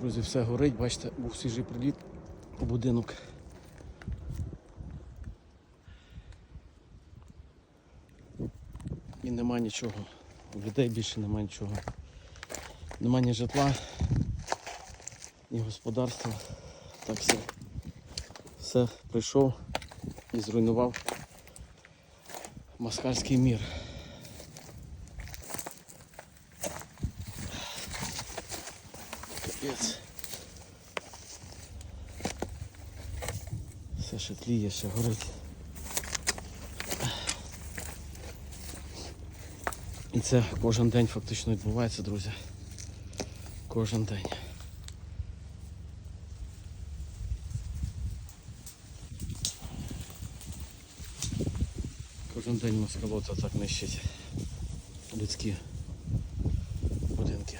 Друзі, все горить, бачите, був свіжий приліт у будинок. І нема нічого. У людей більше нема нічого. Нема ні житла, ні господарства. Так все. Все прийшов і зруйнував москальський мір. Капець. Все ще тліє, ще горить. І це кожен день фактично відбувається, друзі. Кожен день. Кожен день москалота так нищить людські будинки.